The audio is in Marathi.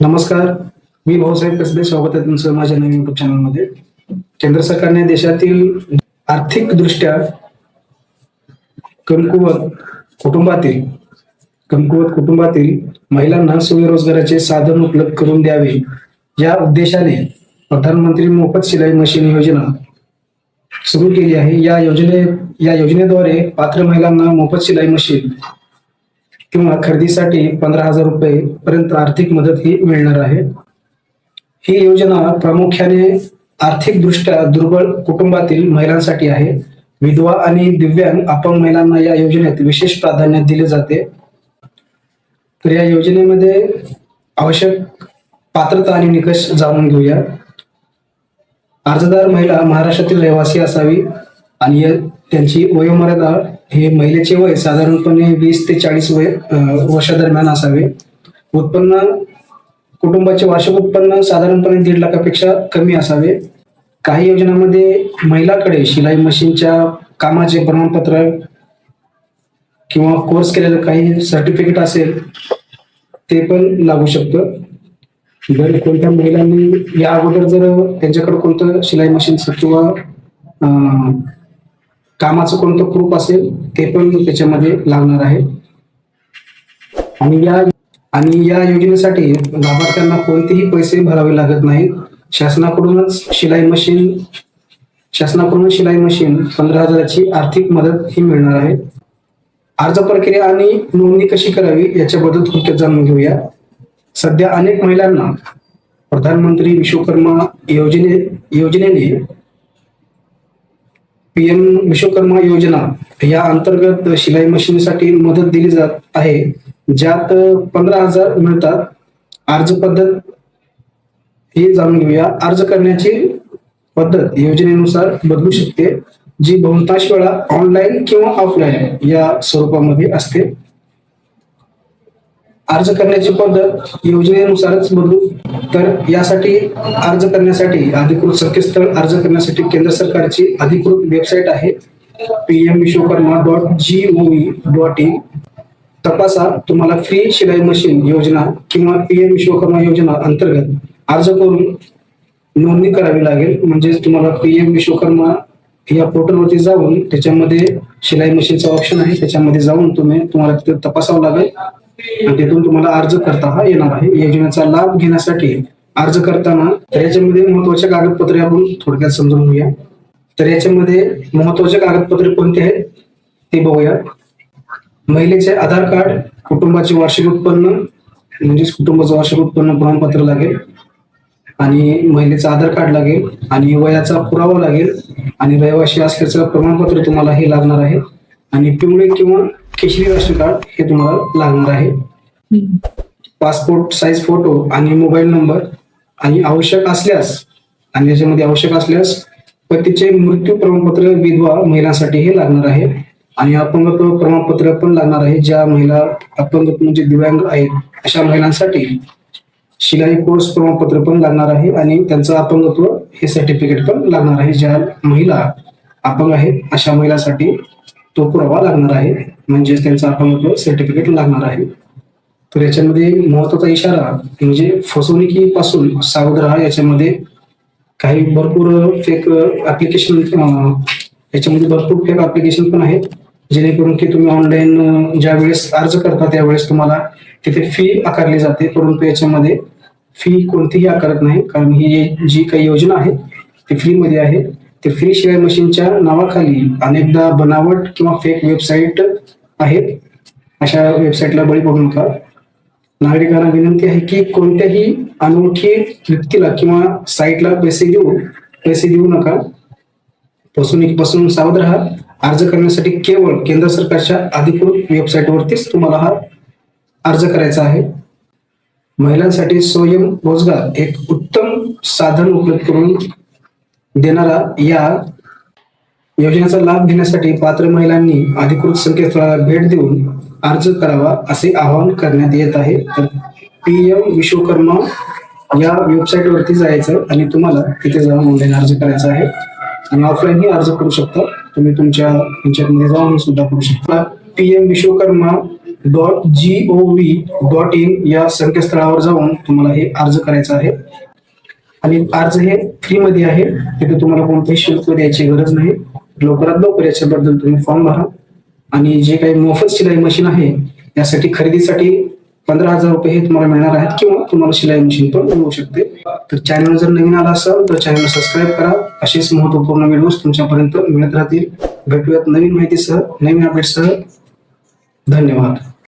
नमस्कार. मी भाऊसाहेब कसबे स्वागत आहे तुमचं माझ्या नवीन युट्यूब चॅनलमध्ये केंद्र सरकारने देशातील आर्थिक दृष्ट्या कमकुवत कुटुंबातील कमकुवत कुटुंबातील महिलांना स्वयंरोजगाराचे साधन उपलब्ध करून द्यावे. या उद्देशाने प्रधानमंत्री मोफत शिलाई मशीन योजना सुरू केली आहे. या योजने या योजनेद्वारे पात्र महिलांना मोफत शिलाई मशीन किंवा खरेदीसाठी पंधरा हजार रुपये पर्यंत आर्थिक मदत ही मिळणार आहे. ही योजना प्रामुख्याने आर्थिकदृष्ट्या दुर्बल कुटुंबातील महिलांसाठी आहे. विधवा आणि दिव्यांग अपंग महिलांना या योजनेत विशेष प्राधान्य दिले जाते. तर या योजनेमध्ये आवश्यक पात्रता आणि निकष जाणून घेऊया. अर्जदार महिला महाराष्ट्रातील रहिवासी असावी. आणि त्यांची वयोमर्यादा हे महिलेचे वय साधारणपणे वीस ते चाळीस वय वर्षादरम्यान असावे. उत्पन्न कुटुंबाचे वार्षिक उत्पन्न साधारणपणे दीड लाखापेक्षा कमी असावे. काही योजनांमध्ये महिलाकडे शिलाई मशीनच्या कामाचे प्रमाणपत्र किंवा कोर्स केलेलं काही सर्टिफिकेट असेल ते पण लागू शकतं. जर कोणत्या महिलांनी या अगोदर जर त्यांच्याकडे कोणतं शिलाई मशीनचं किंवा कामाचं कोणतं प्रूफ असेल ते पण त्याच्यामध्ये लागणार आहे. आणि या आणि या योजनेसाठी लाभार्थ्यांना कोणतेही पैसे भरावे लागत नाहीत. शासनाकडूनच शिलाई मशीन शासनाकडून शिलाई मशीन पंधरा हजाराची आर्थिक मदत ही मिळणार आहे. अर्ज प्रक्रिया आणि नोंदणी कशी करावी याच्याबद्दल थोडक्यात जाणून घेऊया. सध्या अनेक महिलांना प्रधानमंत्री विश्वकर्मा योजने योजनेने पीएम विश्वकर्मा योजना या अंतर्गत शिलाई मशीनसाठी मदत दिली जात आहे ज्यात पंधरा हजार मिळतात. अर्ज पद्धत हे जाणून घेऊया. अर्ज करण्याची पद्धत योजनेनुसार बदलू शकते जी बहुतांश वेळा ऑनलाईन किंवा ऑफलाईन या स्वरूपामध्ये असते. अर्ज करण्याची पद्धत योजनेनुसारच बदलू. तर यासाठी अर्ज करण्यासाठी अधिकृत संकेतस्थळ अर्ज करण्यासाठी केंद्र सरकारची अधिकृत वेबसाईट आहे. P M Vishwakarma dot G O dot in. तपासा तुम्हाला फ्री शिलाई मशीन योजना किंवा पी एम विश्वकर्मा योजना अंतर्गत अर्ज करून नोंदणी करावी लागेल. म्हणजे तुम्हाला पी एम विश्वकर्मा या पोर्टलवरती जाऊन त्याच्यामध्ये शिलाई मशीनचा ऑप्शन आहे. त्याच्यामध्ये जाऊन तुम्ही तुम्हाला तिथे तपासावं लागेल. आणि तिथून तुम्हाला अर्ज करता हा येणार आहे. योजनेचा लाभ घेण्यासाठी अर्ज करताना तर याच्यामध्ये महत्त्वाचे कागदपत्रे आपण थोडक्यात समजून घेऊया. तर याच्यामध्ये महत्त्वाचे कागदपत्रे कोणते आहेत ते बघूया. महिलेचे आधार कार्ड कुटुंबाचे वार्षिक उत्पन्न म्हणजेच कुटुंबाचं वार्षिक उत्पन्न प्रमाणपत्र लागेल आणि महिलेचं आधार कार्ड लागेल आणि वयाचा पुरावा लागेल आणि रहिवासी असल्याचं प्रमाणपत्र तुम्हाला हे लागणार आहे. आणि पिवळे किंवा केशरी राशन कार्ड हे तुम्हाला लागणार आहे. पासपोर्ट साईज फोटो आणि मोबाईल नंबर आणि आवश्यक असल्यास आणि याच्यामध्ये आवश्यक असल्यास पतीचे मृत्यू प्रमाणपत्र विधवा महिलांसाठी हे लागणार आहे. आणि अपंगत्व प्रमाणपत्र पण लागणार आहे. ज्या महिला अपंग म्हणजे दिव्यांग आहेत अशा महिलांसाठी शिलाई कोर्स प्रमाणपत्र पण लागणार आहे आणि त्यांचं अपंगत्व हे सर्टिफिकेट पण लागणार आहे. ज्या महिला अपंग आहेत अशा महिलांसाठी तो पुरावा लागणार आहे. म्हणजेच त्यांचं अपंगत्व सर्टिफिकेट लागणार आहे. तर याच्यामध्ये महत्त्वाचा इशारा म्हणजे फसवणुकीपासून सावध राहा याच्यामध्ये काही भरपूर फेक ऍप्लिकेशन याच्यामध्ये भरपूर फेक ऍप्लिकेशन पण आहेत. जेणेकरून की तुम्ही ऑनलाईन ज्या वेळेस अर्ज करता त्यावेळेस तुम्हाला तिथे फी आकारली जाते. परंतु याच्यामध्ये फी कोणतीही आकारत नाही. कारण ही जी काही योजना आहे ती फ्रीमध्ये आहे. तर फ्री शिवाय मशीनच्या नावाखाली अनेकदा बनावट किंवा फेक वेबसाईट आहेत. अशा वेबसाईटला बळी पडू नका. नागरिकांना विनंती आहे की कोणत्याही अनोळखी व्यक्तीला किंवा साईटला पैसे देऊ पैसे देऊ नका. फसवणुकीपासून सावध राहा. अर्ज करण्यासाठी केवळ केंद्र सरकारच्या अधिकृत वेबसाईटवरतीच तुम्हाला हा अर्ज करायचा आहे. महिलांसाठी स्वयं रोजगार एक उत्तम साधन उपलब्ध करून देणारा या योजनेचा लाभ घेण्यासाठी पात्र महिलांनी अधिकृत संकेतस्थळाला भेट देऊन अर्ज करावा असे आवाहन करण्यात येत आहे. तर पी एम विश्वकर्मा या वेबसाईट वरती जायचं आणि तुम्हाला तिथे जाऊन ऑनलाईन अर्ज करायचा आहे. आणि ऑफलाईनही अर्ज करू शकता. तुम्ही तुमच्या पंचायतमध्ये जाऊन सुद्धा करू शकता. P M Vishwakarma dot G O V dot in या संकेतस्थळावर जाऊन तुम्हाला हे अर्ज करायचा आहे. आणि अर्ज हे फ्री मध्ये आहे. तिथे तुम्हाला कोणतेही शुल्क द्यायची गरज नाही. लवकरात लवकर याच्याबद्दल तुम्ही फॉर्म भरा. आणि जे काही मोफत शिलाई मशीन आहे यासाठी खरेदीसाठी पंधरा हजार रुपये हे तुम्हाला मिळणार आहेत किंवा तुम्हाला शिलाई मशीन पण मिळू शकते. तर चॅनल जर नवीन आला असाल तर चॅनल सबस्क्राईब करा. असेच महत्त्वपूर्ण व्हिडिओज तुमच्यापर्यंत मिळत राहतील. भेटूयात नवीन माहितीसह नवीन अपडेटसह धन्यवाद.